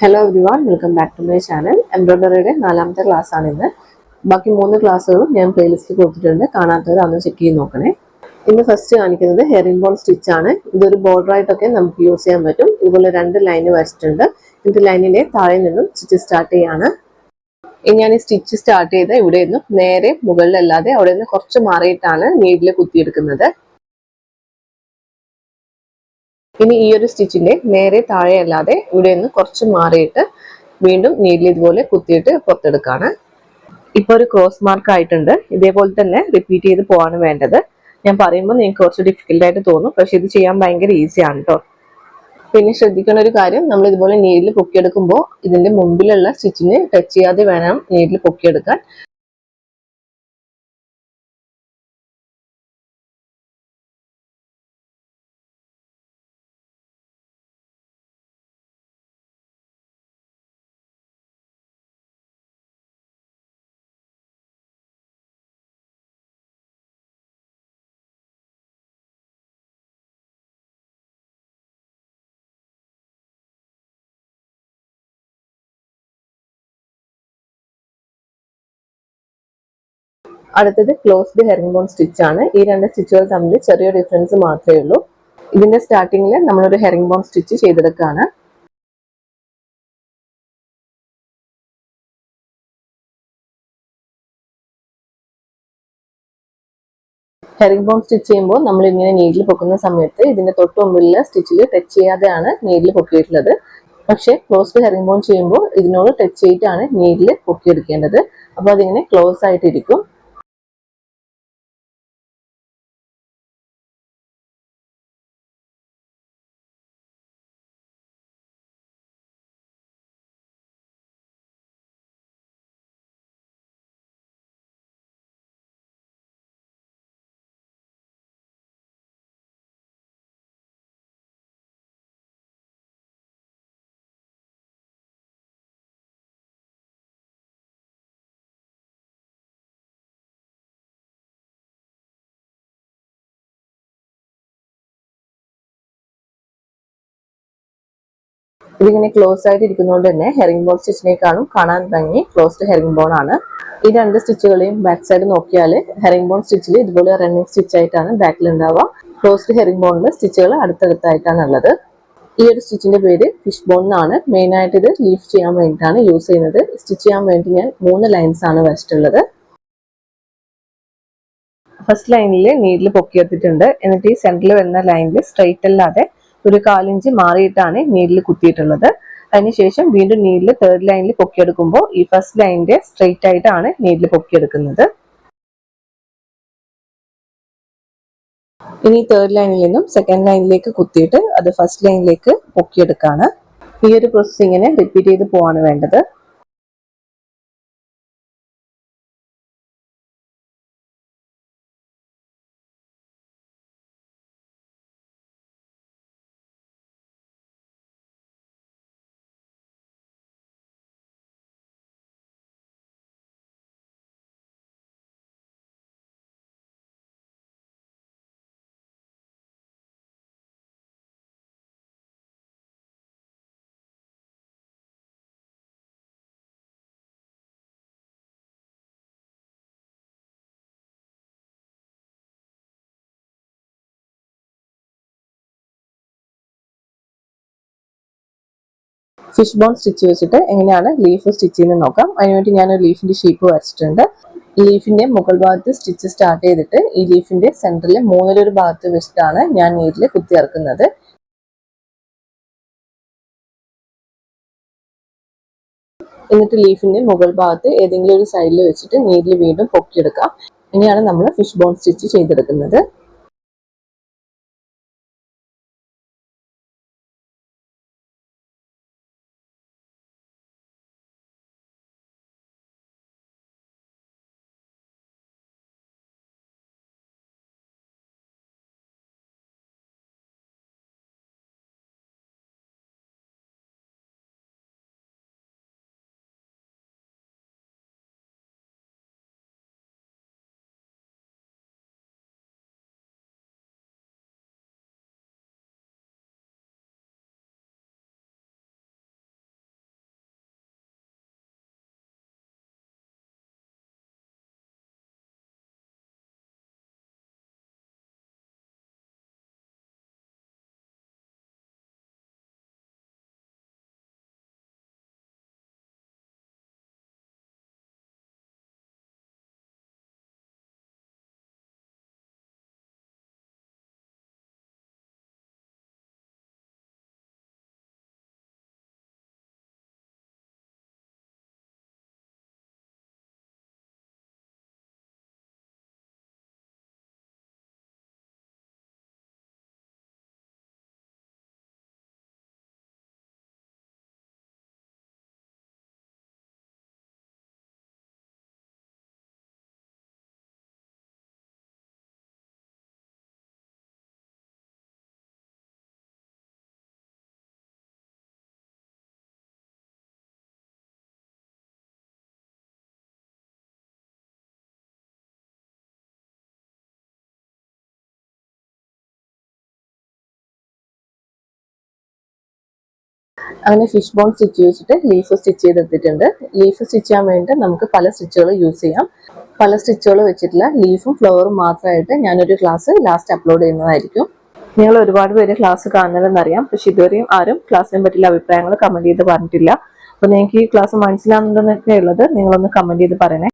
Hello everyone welcome back to my channel എംബ്രോയ്ഡറിയുടെ നാലാമത്തെ class ആണ് ഇന്ന്. ബാക്കി മൂന്ന് ക്ലാസ്സുകളും ഞാൻ പ്ലേലിസ്റ്റിൽ കൊടുത്തിട്ടുണ്ട്. കാണാത്തവർ അന്ന് ചെക്ക് ചെയ്ത് നോക്കണേ. ഇന്ന് ഫസ്റ്റ് കാണിക്കുന്നത് ഹെറിംഗ് ബോൺ സ്റ്റിച്ച് ആണ്. ഇതൊരു ബോർഡർ ആയിട്ടൊക്കെ നമുക്ക് യൂസ് ചെയ്യാൻ പറ്റും. ഇതുപോലെ രണ്ട് ലൈന് വരച്ചിട്ടുണ്ട്. എന്നിട്ട് ലൈനിന്റെ താഴെ നിന്നും സ്റ്റിച്ച് സ്റ്റാർട്ട് ചെയ്യാണ്. ഇനി ഞാൻ ഈ സ്റ്റിച്ച് സ്റ്റാർട്ട് ചെയ്ത് ഇവിടെ നിന്നും നേരെ മുകളിലല്ലാതെ അവിടെ നിന്ന് കുറച്ച് മാറിയിട്ടാണ് നീഡിൽ കുത്തിയെടുക്കുന്നത്. ഇനി ഈ ഒരു സ്റ്റിച്ചിന്റെ നേരെ താഴെ അല്ലാതെ ഇവിടെ നിന്ന് കുറച്ച് മാറിയിട്ട് വീണ്ടും നീഡിൽ ഇതുപോലെ കുത്തിയിട്ട് പുറത്തെടുക്കാണ്. ഇപ്പൊ ഒരു ക്രോസ് മാർക്ക് ആയിട്ടുണ്ട്. ഇതേപോലെ തന്നെ റിപ്പീറ്റ് ചെയ്ത് പോവാണ് വേണ്ടത്. ഞാൻ പറയുമ്പോൾ നിങ്ങൾക്ക് കുറച്ച് ഡിഫിക്കൽട്ട് ആയിട്ട് തോന്നും. പക്ഷെ ഇത് ചെയ്യാൻ ഭയങ്കര ഈസിയാണ് കേട്ടോ പിന്നെ ശ്രദ്ധിക്കേണ്ട ഒരു കാര്യം നമ്മൾ ഇതുപോലെ നീഡിൽ പൊക്കിയെടുക്കുമ്പോൾ ഇതിന്റെ മുമ്പിലുള്ള സ്റ്റിച്ചിന് ടച്ച് ചെയ്യാതെ വേണം നീഡിൽ പൊക്കിയെടുക്കാൻ. അടുത്തത് ക്ലോസ്ഡ് ഹെറിംഗ് സ്റ്റിച്ച് ആണ്. ഈ രണ്ട് സ്റ്റിച്ചുകൾ തമ്മിൽ ചെറിയ ഡിഫറൻസ് മാത്രമേ ഉള്ളൂ. ഇതിന്റെ സ്റ്റാർട്ടിങ്ങിൽ നമ്മളൊരു ഹെറിംഗ് ബോൺ സ്റ്റിച്ച് ചെയ്തെടുക്കുകയാണ് ഹെറിംഗ് ബോൺ സ്റ്റിച്ച് ചെയ്യുമ്പോൾ നമ്മൾ ഇങ്ങനെ നീഡിൽ പൊക്കുന്ന സമയത്ത് ഇതിന്റെ തൊട്ട് മുമ്പിലുള്ള സ്റ്റിച്ചിൽ ടച്ച് ചെയ്യാതെയാണ് നീഡിൽ പൊക്കിയിട്ടുള്ളത്. പക്ഷെ ക്ലോസ്ഡ് ഹെറിംഗ് ബോൺ ചെയ്യുമ്പോൾ ഇതിനോട് ടച്ച് ചെയ്തിട്ടാണ് നീഡിൽ പൊക്കിയെടുക്കേണ്ടത്. അപ്പോൾ അതിങ്ങനെ ക്ലോസ് ആയിട്ടിരിക്കും. ഇതിങ്ങനെ ക്ലോസ് ആയിട്ട് ഇരിക്കുന്നതുകൊണ്ട് തന്നെ ഹെറിംഗ് ബോൺ സ്റ്റിച്ചിനേക്കാളും കാണാൻ ഭംഗി. ക്ലോസ്ഡ് ഹെറിംഗ് ബോൺ ആണ്. ഈ രണ്ട് സ്റ്റിച്ചുകളെയും ബാക്ക് സൈഡ് നോക്കിയാൽ ഹെറിംഗ് ബോൺ സ്റ്റിച്ചിൽ ഇതുപോലെ റണ്ണിങ് സ്റ്റിച്ച് ആയിട്ടാണ് ബാക്കിൽ ഉണ്ടാവുക ക്ലോസ്ഡ് ഹെറിംഗ് ബോണിൽ സ്റ്റിച്ചുകൾ അടുത്തടുത്തായിട്ടാണ് ഉള്ളത്. ഈ ഒരു സ്റ്റിച്ചിന്റെ പേര് ഫിഷ് ബോൺ എന്നാണ്. മെയിൻ ആയിട്ട് ഇത് ലീഫ് ചെയ്യാൻ വേണ്ടിയിട്ടാണ് യൂസ് ചെയ്യുന്നത്. സ്റ്റിച്ച് ചെയ്യാൻ വേണ്ടി ഞാൻ മൂന്ന് ലൈൻസ് ആണ് വരച്ചിട്ടുള്ളത്. ഫസ്റ്റ് ലൈനിൽ നീഡിൽ പൊക്കിയെടുത്തിട്ടുണ്ട്. എന്നിട്ട് ഈ സെന്ററിൽ വരുന്ന ലൈനിൽ സ്ട്രെയിറ്റ് അല്ലാതെ ഒരു കാലിഞ്ച് മാറിയിട്ടാണ് നീഡിൽ കുത്തിയിട്ടുള്ളത്. അതിനുശേഷം വീണ്ടും നീഡിൽ തേർഡ് ലൈനിൽ പൊക്കിയെടുക്കുമ്പോൾ ഈ ഫസ്റ്റ് ലൈനിന്റെ സ്ട്രെയിറ്റ് ആയിട്ടാണ് നീഡിൽ പൊക്കിയെടുക്കുന്നത്. ഇനി തേർഡ് ലൈനിൽ നിന്നും സെക്കൻഡ് ലൈനിലേക്ക് കുത്തിയിട്ട് അത് ഫസ്റ്റ് ലൈനിലേക്ക് പൊക്കിയെടുക്കാണ്. ഈ ഒരു പ്രോസസ് ഇങ്ങനെ റിപ്പീറ്റ് ചെയ്ത് പോവാണ് വേണ്ടത്. ഫിഷ് ബോൺ സ്റ്റിച്ച് വെച്ചിട്ട് എങ്ങനെയാണ് ലീഫ് സ്റ്റിച്ച് ചെയ്യുന്നത് നോക്കാം. അതിനുവേണ്ടി ഞാൻ ഒരു ലീഫിന്റെ ഷേപ്പ് വരച്ചിട്ടുണ്ട്. ലീഫിന്റെ മുകൾ ഭാഗത്ത് സ്റ്റിച്ച് സ്റ്റാർട്ട് ചെയ്തിട്ട് ഈ ലീഫിന്റെ സെന്ററിൽ മൂന്നിലൊരു ഭാഗത്ത് വെച്ചിട്ടാണ് ഞാൻ നീരിൽ കുത്തി ഇറക്കുന്നത്. എന്നിട്ട് ലീഫിന്റെ മുകൾ ഭാഗത്ത് ഏതെങ്കിലും ഒരു സൈഡിൽ വെച്ചിട്ട് നീരിൽ വീണ്ടും പൊക്കിയെടുക്കാം. ഇനിയാണ് നമ്മൾ ഫിഷ് ബോൺ സ്റ്റിച്ച് ചെയ്തെടുക്കുന്നത്. അങ്ങനെ ഫിഷ് ബോൺ സ്റ്റിച്ച് വെച്ചിട്ട് ലീഫ് സ്റ്റിച്ച് ചെയ്തെടുത്തിട്ടുണ്ട്. ലീഫ് സ്റ്റിച്ച് ചെയ്യാൻ വേണ്ടി നമുക്ക് പല സ്റ്റിച്ചുകൾ യൂസ് ചെയ്യാം. പല സ്റ്റിച്ചുകൾ വെച്ചിട്ടുള്ള ലീഫും ഫ്ലവറും മാത്രമായിട്ട് ഞാനൊരു ക്ലാസ് ലാസ്റ്റ് അപ്ലോഡ് ചെയ്യുന്നതായിരിക്കും. നിങ്ങൾ ഒരുപാട് പേര് ക്ലാസ് കാണുന്നതെന്നറിയാം പക്ഷെ ഇതുവരെയും ആരും ക്ലാസ്സിനെ പറ്റിയുള്ള അഭിപ്രായങ്ങൾ കമന്റ് ചെയ്ത് പറഞ്ഞിട്ടില്ല. അപ്പോൾ നിങ്ങൾക്ക് ഈ ക്ലാസ് മനസ്സിലാവുന്നതെന്നൊക്കെ ഉള്ളത് നിങ്ങളൊന്ന് കമന്റ് ചെയ്ത് പറയണേ.